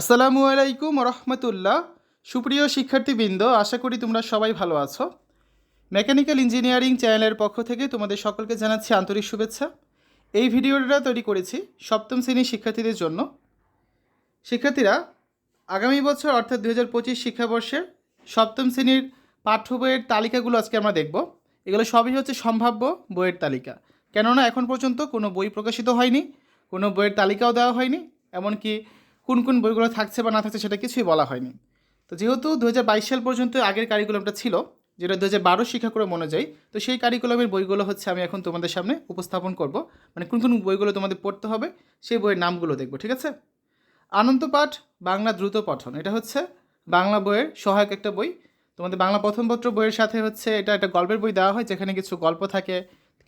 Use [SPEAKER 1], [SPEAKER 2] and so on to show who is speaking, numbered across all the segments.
[SPEAKER 1] আসসালামু আলাইকুম রহমতুল্লাহ সুপ্রিয় শিক্ষার্থীবৃন্দ, আশা করি তোমরা সবাই ভালো আছো। মেকানিক্যাল ইঞ্জিনিয়ারিং চ্যানেলের পক্ষ থেকে তোমাদের সকলকে জানাচ্ছি আন্তরিক শুভেচ্ছা। এই ভিডিওটা তৈরি করেছি সপ্তম শ্রেণির শিক্ষার্থীদের জন্য। শিক্ষার্থীরা, আগামী বছর অর্থাৎ দু হাজার পঁচিশ শিক্ষাবর্ষের সপ্তম শ্রেণির পাঠ্য বইয়ের তালিকাগুলো আজকে আমরা দেখব। এগুলো সবই হচ্ছে সম্ভাব্য বইয়ের তালিকা। কেননা এখন পর্যন্ত কোনো বই প্রকাশিত হয়নি, কোনো বইয়ের তালিকাও দেওয়া হয়নি, এমনকি কোন কোন বইগুলো থাকছে বা না থাকছে সেটা কিছুই বলা হয়নি। তো যেহেতু দু হাজার বাইশ সাল পর্যন্ত আগের কারিকুলামটা ছিল, যেটা দু হাজার বারো শিক্ষাক্রম অনুযায়ী, তো সেই কারিকুলামের বইগুলো হচ্ছে আমি এখন তোমাদের সামনে উপস্থাপন করব। মানে কোন কোন বইগুলো তোমাদের পড়তে হবে, সেই বইয়ের নামগুলো দেখব, ঠিক আছে? আনন্দ পাঠ বাংলা দ্রুত পঠন, এটা হচ্ছে বাংলা বইয়ের সহায়ক একটা বই। তোমাদের বাংলা প্রথম পত্র বইয়ের সাথে হচ্ছে এটা একটা গল্পের বই দেওয়া হয়, যেখানে কিছু গল্প থাকে,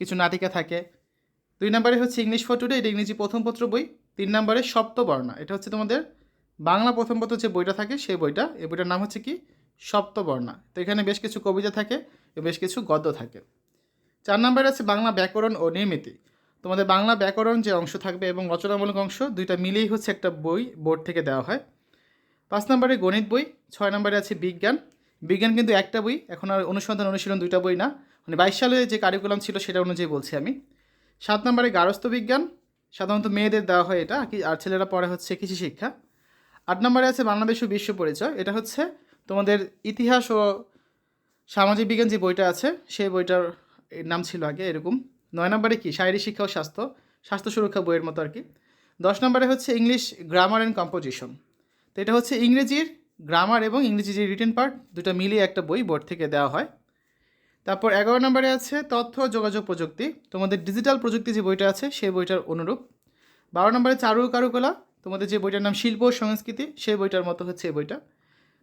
[SPEAKER 1] কিছু নাটিকা থাকে। দুই নম্বরে হচ্ছে ইংলিশ ফর টুডে, এটা ইংরেজি প্রথম পত্র বই। তিন নম্বরে সপ্তবর্ণা। এটা হচ্ছে তোমাদের বাংলা প্রথম পত্র যে বইটা থাকে, সেই বইটা। এই বইটার নাম হচ্ছে কি? সপ্তবর্ণা। তো এখানে বেশ কিছু কবিতা থাকে, বেশ কিছু গদ্য থাকে। চার নম্বরে আছে বাংলা ব্যাকরণ ও নির্মিতি। তোমাদের বাংলা ব্যাকরণ যে অংশ থাকবে এবং রচনামূলক অংশ, দুইটা মিলেই হচ্ছে একটা বই বোর্ড থেকে দেওয়া হয়। পাঁচ নম্বরে গণিত বই, ছয় নম্বরে আছে বিজ্ঞান। বিজ্ঞান কিন্তু একটা বই, এখন আর অনুসন্ধান, অনুশীলন দুইটা বই না। মানে বাইশ সালে যে কারিকুলাম ছিল, সেটা অনুযায়ী বলছি আমি। সাত নম্বরে গারস্থ বিজ্ঞান সাধারণত মেয়েদের দেওয়া হয় এটা আর ছেলেরা পড়ে হচ্ছে কৃষি শিক্ষা। আট নম্বরে আছে বাংলাদেশ ও বিশ্ব পরিচয়। এটা হচ্ছে তোমাদের ইতিহাস ও সামাজিক বিজ্ঞান যে বইটা আছে, সেই বইটার নাম ছিল আগে এরকম। নয় নম্বরে কি? শারীরিক শিক্ষা ও স্বাস্থ্য স্বাস্থ্য সুরক্ষা বইয়ের মতো আর কি। দশ নম্বরে হচ্ছে ইংলিশ গ্রামার অ্যান্ড কম্পোজিশন। তো এটা হচ্ছে ইংরেজির গ্রামার এবং ইংরেজি যে রিটেন পার্ট, দুটো মিলিয়ে একটা বই বোর্ড থেকে দেওয়া হয়। তারপর এগারো নম্বরে আছে তথ্য, যোগাযোগ প্রযুক্তি। তোমাদের ডিজিটাল প্রযুক্তি যে বইটা আছে, সেই বইটার অনুরূপ। বারো নম্বরে চারু কারুকলা। তোমাদের যে বইটার নাম শিল্প সংস্কৃতি, সেই বইটার মতো হচ্ছে এই বইটা।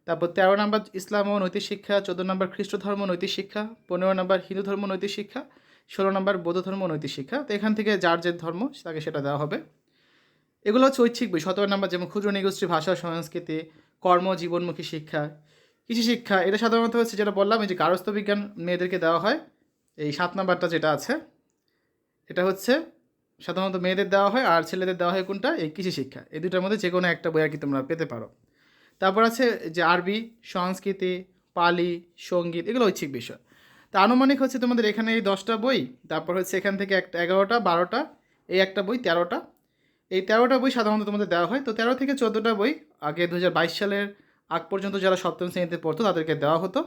[SPEAKER 1] তারপর তেরো নম্বর ইসলাম ও নৈতিক শিক্ষা, চোদ্দ নম্বর খ্রিস্ট ধর্ম নৈতিক শিক্ষা, পনেরো নম্বর হিন্দু ধর্ম নৈতিক শিক্ষা, ষোলো নম্বর বৌদ্ধ ধর্ম নৈতিক শিক্ষা। তো এখান থেকে যার যে ধর্ম, তাকে সেটা দেওয়া হবে। এগুলো হচ্ছে ঐচ্ছিক বই। সতেরো নম্বর যেমন ক্ষুদ্র নিগোষ্ঠী, ভাষা, সংস্কৃতি, কর্ম, জীবনমুখী শিক্ষা কৃষি শিক্ষা, এটা সাধারণত হচ্ছে যেটা বললাম, এই যে গারস্থ বিজ্ঞান মেয়েদেরকে দেওয়া হয়, এই সাত নাম্বারটা যেটা আছে, এটা হচ্ছে সাধারণত মেয়েদের দেওয়া হয় আর ছেলেদের দেওয়া হয় কোনটা? এই কৃষি শিক্ষা। এই দুটার মধ্যে যে কোনো একটা বই আর কি তোমরা পেতে পারো। তারপর আছে যে আরবি, সংস্কৃতি, পালি, সংগীত, এগুলো ঐচ্ছিক বিষয়। তা আনুমানিক হচ্ছে তোমাদের এখানে এই দশটা বই, তারপর হচ্ছে এখান থেকে একটা এগারোটা, বারোটা, এই একটা বই, তেরোটা। এই তেরোটা বই সাধারণত তোমাদের দেওয়া হয়। তো তেরো থেকে চোদ্দোটা বই আগে দু হাজার বাইশ সালের আগ পর্যন্ত যারা সপ্তম শ্রেণীতে পড়তো তাদেরকে দেওয়া হতো।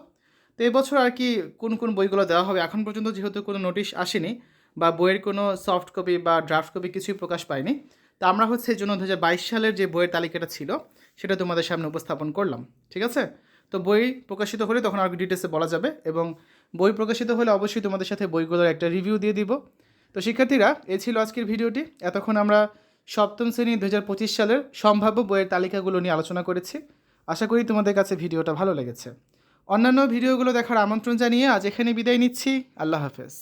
[SPEAKER 1] তো এবছর আর কি কোন কোন বইগুলো দেওয়া হবে, এখন পর্যন্ত যেহেতু কোনো নোটিশ আসেনি বা বইয়ের কোনো সফট কপি বা ড্রাফট কপি কিছুই প্রকাশ পায়নি, তা আমরা হচ্ছে এই জন্য দু হাজার বাইশ সালের যে বইয়ের তালিকাটা ছিল সেটা তোমাদের সামনে উপস্থাপন করলাম, ঠিক আছে? তো বই প্রকাশিত হলে তখন আর ডিটেলসে বলা যাবে এবং বই প্রকাশিত হলে অবশ্যই তোমাদের সাথে বইগুলোর একটা রিভিউ দিয়ে দিব। তো শিক্ষার্থীরা, এ ছিল আজকের ভিডিওটি। এতক্ষণ আমরা সপ্তম শ্রেণি দু হাজার পঁচিশ সালের সম্ভাব্য বইয়ের তালিকাগুলো নিয়ে আলোচনা করেছি। আশা করি তোমাদের কাছে ভিডিওটা ভালো লেগেছে। অন্যান্য ভিডিওগুলো দেখার আমন্ত্রণ জানিয়ে আজ এখানে বিদায় নিচ্ছি। আল্লাহ হাফেজ।